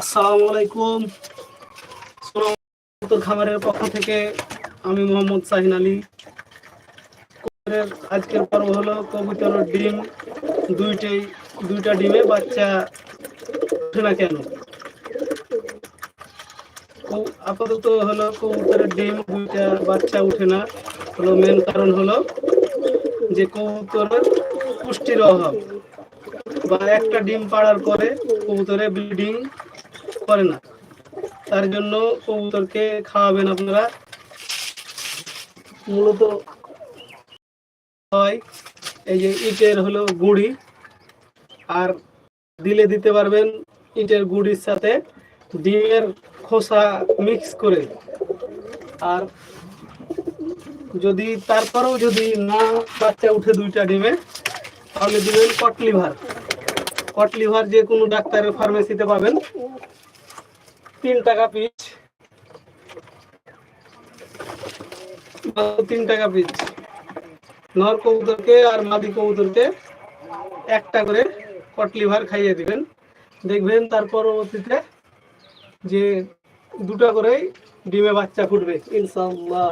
আসসালামু আলাইকুম। সোনামুক্ত খামারের পক্ষ থেকে আমি মোহাম্মদ শাহিন আলী। আজকের পর্ব হলো কবুতরের ডিম। দুইটাই দুইটা ডিমে বাচ্চা ওঠে না কেন? আপাতত হলো কবুতরের ডিম, দুইটা বাচ্চা উঠে না। হলো মেন কারণ হলো যে কবুতরের পুষ্টির অভাব। বা একটা ডিম পাড়ার পরে কবুতরে ব্লিডিং করে না। তার জন্য কবুতরকে খাওয়াবেন আপনারা। মূলত হয় এই যে ইটের হলো গুড়ি। আর দিলে দিতে পারবেন ইটের গুড়ির সাথে ডিমের খোসা মিক্স করে। আর যদি তারপরেও যদি না বাচ্চা উঠে দুইটা ডিমে, তাহলে দিবেন কটলিভার। কটলিভার যে কোনো ডাক্তারের ফার্মেসিতে পাবেন। তিন টাকা পিস তিন টাকা পিস নর কবুতরকে আর মাদি কবুতরকে একটা করে কটলিভার খাইয়ে দিবেন। দেখবেন তার পরবর্তীতে যে দুটা করেই ডিমে বাচ্চা ফুটবে, ইনশাআল্লাহ।